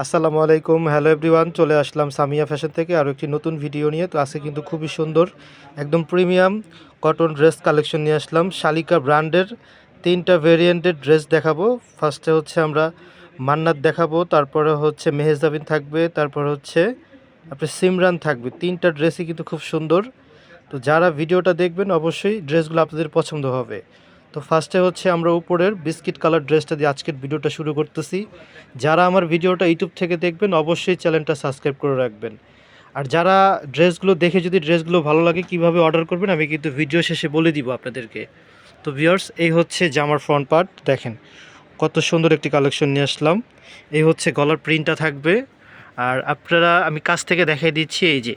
আসসালামু আলাইকুম। Hello everyone চলে আসলাম সামিয়া ফ্যাশন থেকে আরও একটি নতুন ভিডিও নিয়ে। তো আজকে কিন্তু খুবই সুন্দর, একদম প্রিমিয়াম কটন ড্রেস কালেকশন নিয়ে আসলাম। শালিকা ব্র্যান্ডের তিনটা ভেরিয়েন্টের ড্রেস দেখাবো। ফার্স্টে হচ্ছে আমরা মান্নাত দেখাবো, তারপরে হচ্ছে মেহেজাবিন থাকবে, তারপর হচ্ছে আপনার সিমরান থাকবে। তিনটা ড্রেসই কিন্তু খুব সুন্দর। তো যারা ভিডিওটা দেখবেন, অবশ্যই ড্রেসগুলো আপনাদের পছন্দ হবে। তো ফার্স্টে হচ্ছে আমরা উপরের বিস্কিট কালার ড্রেসটা দিয়ে আজকের ভিডিওটা শুরু করতেছি। যারা আমার ভিডিওটা ইউটিউব থেকে দেখবেন, অবশ্যই চ্যানেলটা সাবস্ক্রাইব করে রাখবেন। আর যারা ড্রেসগুলো দেখে যদি ড্রেসগুলো ভালো লাগে, কীভাবে অর্ডার করবেন, আমি কিন্তু ভিডিও শেষে বলে দিব আপনাদেরকে। তো ভিউয়ার্স এই হচ্ছে জামার ফ্রন্ট পার্ট দেখেন কত সুন্দর একটি কালেকশন নিয়ে আসলাম। এই হচ্ছে গলার প্রিন্টটা থাকবে। আর আপনারা, আমি কাছ থেকে দেখাই দিচ্ছি, এই যে,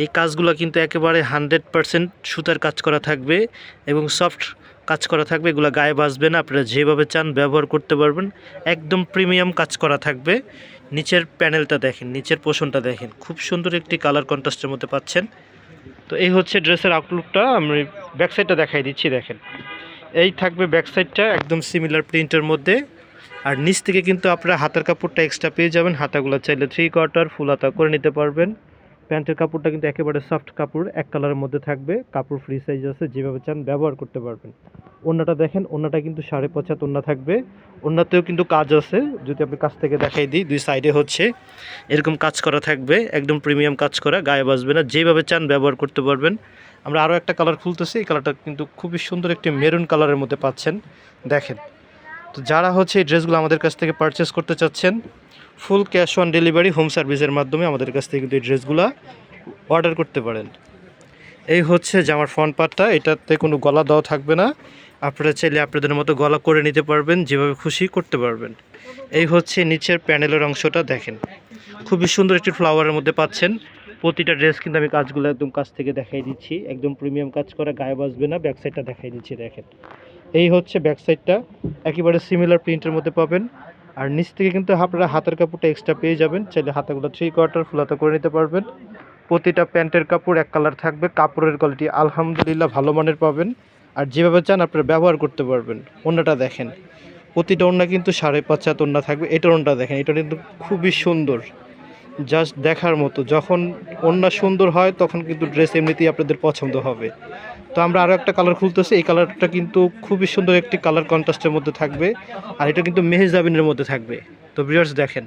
এই কাজগুলো কিন্তু একেবারে হানড্রেড পারসেন্ট সুতার কাজ করা থাকবে এবং সফট কাজ করা থাকবে, এগুলো গায়ে বাসবে না, আপনারা যেভাবে চান ব্যবহার করতে পারবেন। একদম প্রিমিয়াম কাজ করা থাকবে। নিচের প্যানেলটা দেখেন, নিচের পোষণটা দেখেন, খুব সুন্দর একটি কালার কন্ট্রাস্টের মধ্যে পাচ্ছেন। তো এই হচ্ছে ড্রেসের আউটলুকটা আমি ব্যাক সাইডটা দেখাই দিচ্ছি, দেখেন। এই থাকবে ব্যাক সাইডটা একদম সিমিলার প্রিন্টের মধ্যে। আর নিচ থেকে কিন্তু আপনারা হাতার কাপড়টা এক্সট্রা পেয়ে যাবেন, হাতাগুলো চাইলে থ্রি কোয়ার্টার ফুল হাতা করে নিতে পারবেন। প্যান্টের কাপড়টা কিন্তু একেবারে সফট কাপড়, এক কালারের মধ্যে থাকবে। কাপড় ফ্রি সাইজ আছে, যেভাবে চান ব্যবহার করতে পারবেন। ওন্নাটা দেখেন, ওন্নাটা কিন্তু সাড়ে পঁচাত ওন্না থাকবে। ওন্নাতেও কিন্তু কাজ আছে, যদি আপনি কাছ থেকে দেখাই দিই, দুই সাইডে হচ্ছে। এরকম কাজ করা থাকবে, একদম প্রিমিয়াম কাজ করা, গায়ে বাসবে না, যেভাবে চান ব্যবহার করতে পারবেন। আমরা আরও একটা কালার খুলতেছি, এই কালারটা কিন্তু খুবই সুন্দর একটি মেরুন কালারের মধ্যে পাচ্ছেন। দেখেন, তো যারা হচ্ছে এই ড্রেসগুলো আমাদের কাছ থেকে পারচেস করতে চাচ্ছেন full cash on delivery home সার্ভিসের মাধ্যমে আমাদের কাছ থেকে কিন্তু এই ড্রেসগুলো অর্ডার করতে পারেন। এই হচ্ছে জামার ফ্রন্ট পার্টটা এটাতে কোনো গলা দেওয়া থাকবে না। আপনারা চাইলে আপনাদের মতো গলা করে নিতে পারবেন, যেভাবে খুশি করতে পারবেন। এই হচ্ছে নিচের প্যানেলের অংশটা দেখেন। খুবই সুন্দর একটি ফ্লাওয়ারের মধ্যে পাচ্ছেন। প্রতিটা ড্রেস কিন্তু আমি কাজগুলো একদম কাছ থেকে দেখাই দিচ্ছি। একদম প্রিমিয়াম কাজ করা, গায়ে বাসবে না ব্যাক সাইডটা দেখাই দিচ্ছি, দেখেন। এই হচ্ছে ব্যাক সাইডটা একেবারে সিমিলার প্রিন্টের মধ্যে পাবেন। আর নিচ থেকে কিন্তু আপনারা হাতের কাপড়টা এক্সট্রা পেয়ে যাবেন। চাইলে হাতাগুলো থ্রি কোয়ার্টার ফুলাতা করে নিতে পারবেন। প্রতিটা প্যান্টের কাপড় এক কালার থাকবে। কাপড়ের কোয়ালিটি আলহামদুলিল্লাহ ভালো মানের পাবেন। আর যেভাবে চান আপনারা ব্যবহার করতে পারবেন। অন্যটা দেখেন। প্রতিটা ওড়না কিন্তু সাড়ে পাঁচ হাত ওড়না থাকবে। এটার ওড়নাটা দেখেন। এটা কিন্তু খুবই সুন্দর। জাস্ট দেখার মতো। যখন ওড়না সুন্দর হয়, তখন কিন্তু ড্রেস এমনিতেই আপনাদের পছন্দ হবে। তো আমরা আরও একটা কালার খুলতেছি। এই কালারটা কিন্তু খুবই সুন্দর একটি কালার কন্ট্রাস্টের মধ্যে থাকবে। আর এটা কিন্তু মেহেজাবিনের মধ্যে থাকবে। তো ভিউয়ার্স দেখেন,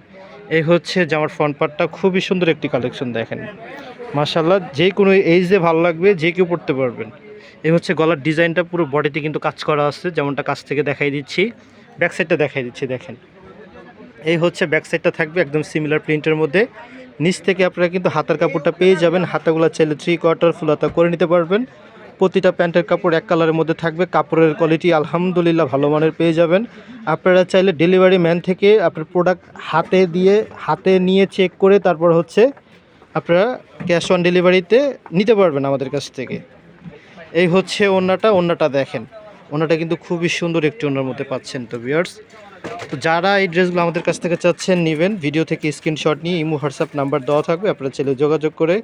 এই হচ্ছে জামার ফ্রন্ট পার্টটা খুবই সুন্দর একটি কালেকশন দেখেন। মাশাল্লাহ যে কোনো এইজে ভালো লাগবে, যে কেউ পড়তে পারবেন। এই হচ্ছে গলার ডিজাইনটা পুরো বডিতে কিন্তু কাজ করা আছে। যেমনটা কাছ থেকে দেখাই দিচ্ছি ব্যাক সাইডটা দেখাই দিচ্ছি, দেখেন। এই হচ্ছে ব্যাক সাইডটা থাকবে একদম সিমিলার প্রিন্টের মধ্যে। নিচ থেকে আপনারা কিন্তু হাতার কাপড়টা পেয়ে যাবেন। হাতাগুলো চাইলে থ্রি কোয়ার্টার ফুল হাতা করে নিতে পারবেন। প্রতিটা প্যান্টের কাপড় এক কালারের মধ্যে থাকবে, কাপড়ের কোয়ালিটি আলহামদুলিল্লাহ ভালো মানের পেয়ে যাবেন। আপনারা চাইলে ডেলিভারি ম্যান থেকে আপনার প্রোডাক্ট হাতে দিয়ে, হাতে নিয়ে চেক করে তারপর হচ্ছে আপনারা ক্যাশ অন ডেলিভারিতে নিতে পারবেন আমাদের কাছ থেকে। এই হচ্ছে ওন্নাটা ওন্নাটা দেখেন। ওন্নাটা কিন্তু খুবই সুন্দর একটি ওনার মধ্যে পাচ্ছেন তো বিয়ার্স তো যারা এই ড্রেসগুলো আমাদের কাছ থেকে চাচ্ছেন, নেবেন, ভিডিও থেকে স্ক্রিনশট নিয়ে ইমো, হোয়াটসঅ্যাপ নাম্বার দেওয়া থাকবে। আপনারা চাইলে যোগাযোগ করে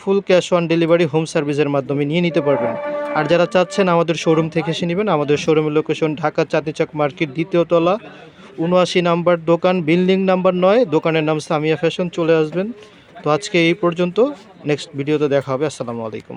full cash on delivery home সার্ভিসের মাধ্যমে নিয়ে নিতে পারবেন। আর যারা চাচ্ছেন আমাদের শোরুম থেকে এসে নেবেন, আমাদের শোরুমের লোকেশন ঢাকা চাঁদনিচক মার্কেট, দ্বিতীয় তলা, উনআশি নাম্বার দোকান, বিল্ডিং নাম্বার নয়, দোকানের নাম সামিয়া ফ্যাশন, চলে আসবেন। তো আজকে এই পর্যন্ত, নেক্সট ভিডিওতে দেখা হবে, আসসালামু আলাইকুম।